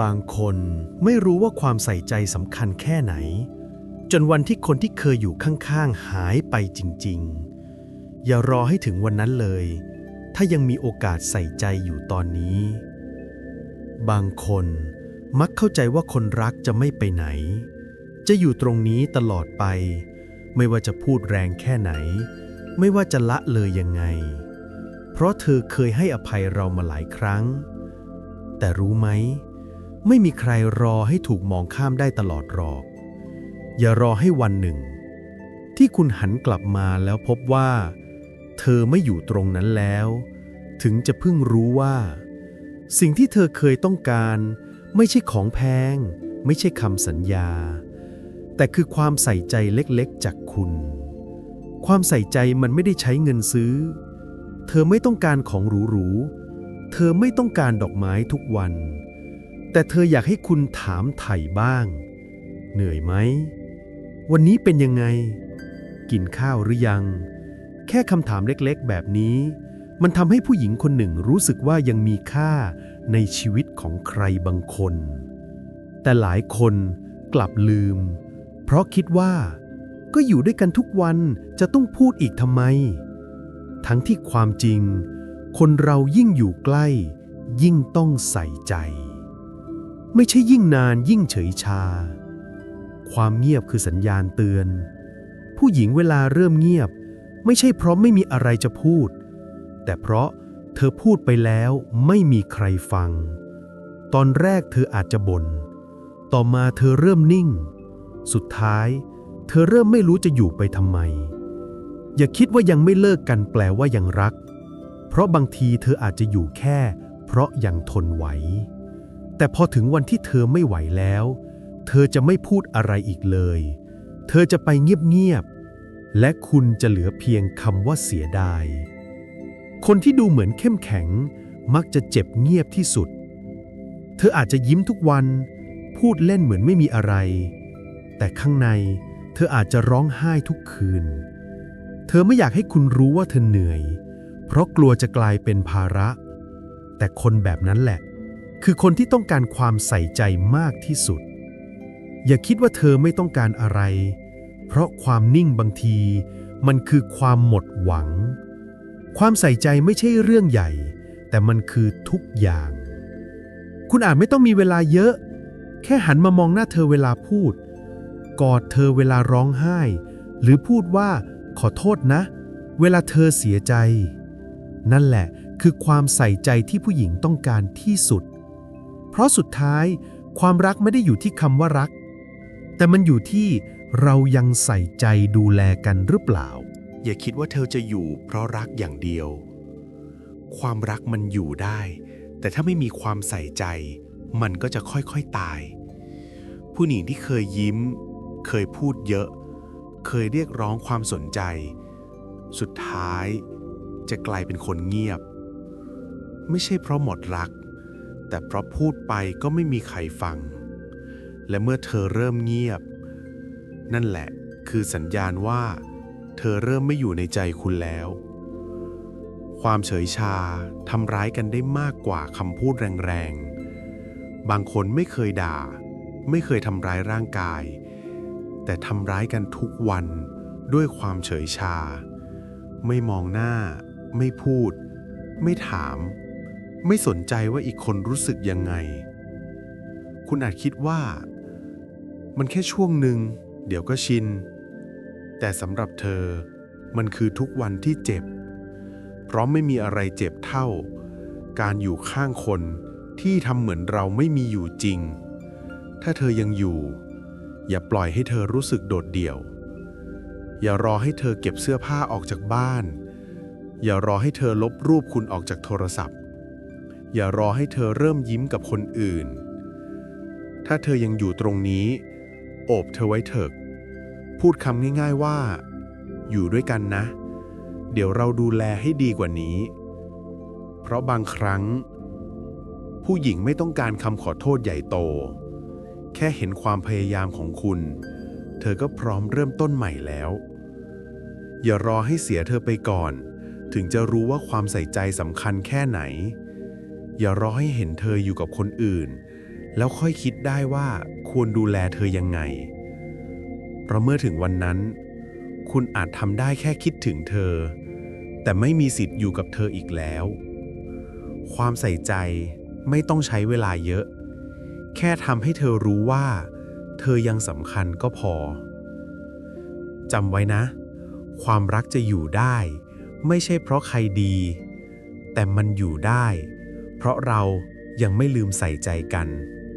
บางคนไม่รู้ว่าความใส่ใจสำคัญแค่ไหน จนวันที่คนที่เคยอยู่ข้างๆ หายไปจริง ๆ อย่ารอให้ถึงวันนั้นเลย ถ้ายังมีโอกาสใส่ใจอยู่ตอนนี้ บางคนมักเข้าใจว่าคนรักจะไม่ไปไหน จะอยู่ตรงนี้ตลอดไป ไม่ว่าจะพูดแรงแค่ไหน ไม่ว่าจะละเลยยังไง เพราะเธอเคยให้อภัยเรามาหลายครั้ง แต่รู้ไหม ไม่มีใครรอให้ถูกมองข้ามได้ตลอดหรอก อย่ารอให้วันหนึ่ง ที่คุณหันกลับมาแล้วพบว่า เธอไม่อยู่ตรงนั้นแล้ว ถึงจะเพิ่งรู้ว่า สิ่งที่เธอเคยต้องการ ไม่ใช่ของแพง ไม่ใช่คำสัญญา แต่คือความใส่ใจเล็กๆ จากคุณ ความใส่ใจมันไม่ได้ใช้เงินซื้อ เธอไม่ต้องการของหรูๆ เธอไม่ต้องการดอกไม้ทุกวัน แต่เธออยากให้คุณถามไถ่บ้าง เหนื่อยไหม วันนี้เป็นยังไง กินข้าวหรือยัง แค่คำถามเล็กๆ แบบนี้ มันทำให้ผู้หญิงคนหนึ่งรู้สึกว่ายังมีค่าในชีวิตของใครบางคน แต่หลายคนกลับลืม เพราะคิดว่า ก็อยู่ด้วยกันทุกวันจะต้องพูดอีกทำไม ทั้งที่ความจริง คนเรายิ่งอยู่ใกล้ ยิ่งต้องใส่ใจ ไม่ใช่ยิ่งนานยิ่งเฉยชา ความเงียบคือสัญญาณเตือน ผู้หญิงเวลาเริ่มเงียบ ไม่ใช่เพราะไม่มีอะไรจะพูด แต่เพราะเธอพูดไปแล้วไม่มีใครฟัง ตอนแรกเธออาจจะบน่น ต่อมาเธอเริ่มนิ่ง สุดท้าย เธอเริ่มไม่รู้จะอยู่ไปทำไม อย่าคิดว่ายังไม่เลิกกันแปลว่ายังรัก เพราะบางทีเธออาจจะอยู่แค่ เพราะยังทนไหว แต่พอถึงวันที่เธอไม่ไหวแล้ว เธอจะไม่พูดอะไรอีกเลย เธอจะไปเงียบๆ และคุณจะเหลือเพียงคำว่าเสียดาย คนที่ดูเหมือนเข้มแข็ง มักจะเจ็บเงียบที่สุด เธออาจจะยิ้มทุกวัน พูดเล่นเหมือนไม่มีอะไร แต่ข้างในเธออาจจะร้องไห้ทุกคืน เธอไม่อยากให้คุณรู้ว่าเธอเหนื่อย เพราะกลัวจะกลายเป็นภาระ แต่คนแบบนั้นแหละ คือคนที่ต้องการความใส่ใจมากที่สุด อย่าคิดว่าเธอไม่ต้องการอะไร เพราะความนิ่งบางที มันคือความหมดหวัง ความใส่ใจไม่ใช่เรื่องใหญ่ แต่มันคือทุกอย่าง คุณอาจไม่ต้องมีเวลาเยอะ แค่หันมามองหน้าเธอเวลาพูด กอดเธอเวลาร้องไห้ หรือพูดว่าขอโทษนะ เวลาเธอเสียใจ นั่นแหละคือความใส่ใจที่ผู้หญิงต้องการที่สุด เพราะสุดท้ายความรักไม่ได้อยู่ที่คำว่ารัก แต่มันอยู่ที่เรายังใส่ใจดูแลกันหรือเปล่า อย่าคิดว่าเธอจะอยู่เพราะรักอย่างเดียว ความรักมันอยู่ได้ แต่ถ้าไม่มีความใส่ใจ มันก็จะค่อยๆตาย ผู้หญิงที่เคยยิ้ม เคยพูดเยอะ เคยเรียกร้องความสนใจ สุดท้ายจะกลายเป็นคนเงียบ ไม่ใช่เพราะหมดรัก แต่เพราะพูดไปก็ไม่มีใครฟัง และเมื่อเธอเริ่มเงียบ นั่นแหละคือสัญญาณว่า เธอเริ่มไม่อยู่ในใจคุณแล้ว ความเฉยชาทำร้ายกันได้มากกว่าคำพูดแรงๆ บางคนไม่เคยด่า ไม่เคยทำร้ายร่างกาย แต่ทำร้ายกันทุกวันด้วยความเฉยชา ไม่มองหน้า ไม่พูด ไม่ถาม ไม่สนใจว่าอีกคนรู้สึกยังไง คุณอาจคิดว่า มันแค่ช่วงหนึ่ง เดี๋ยวก็ชิน แต่สำหรับเธอ มันคือทุกวันที่เจ็บ เพราะไม่มีอะไรเจ็บเท่า การอยู่ข้างคนที่ทำเหมือนเราไม่มีอยู่จริง ถ้าเธอยังอยู่ อย่าปล่อยให้เธอรู้สึกโดดเดี่ยว อย่ารอให้เธอเก็บเสื้อผ้าออกจากบ้าน อย่ารอให้เธอลบรูปคุณออกจากโทรศัพท์ อย่ารอให้เธอเริ่มยิ้มกับคนอื่น ถ้าเธอยังอยู่ตรงนี้ โอบเธอไว้เถอะพูดคำง่ายๆว่า อยู่ด้วยกันนะ เดี๋ยวเราดูแลให้ดีกว่านี้ เพราะบางครั้ง ผู้หญิงไม่ต้องการคำขอโทษใหญ่โต แค่เห็นความพยายามของคุณ เธอก็พร้อมเริ่มต้นใหม่แล้ว อย่ารอให้เสียเธอไปก่อน ถึงจะรู้ว่าความใส่ใจสำคัญแค่ไหน อย่ารอให้เห็นเธออยู่กับคนอื่น แล้วค่อยคิดได้ว่าควรดูแลเธอยังไงเพราะเมื่อถึงวันนั้น คุณอาจทำได้แค่คิดถึงเธอ แต่ไม่มีสิทธิ์อยู่กับเธออีกแล้ว ความใส่ใจไม่ต้องใช้เวลาเยอะ แค่ทำให้เธอรู้ว่า เธอยังสำคัญก็พอจำไว้นะ ความรักจะอยู่ได้ ไม่ใช่เพราะใครดี แต่มันอยู่ได้ เพราะเรายังไม่ลืมใส่ใจกัน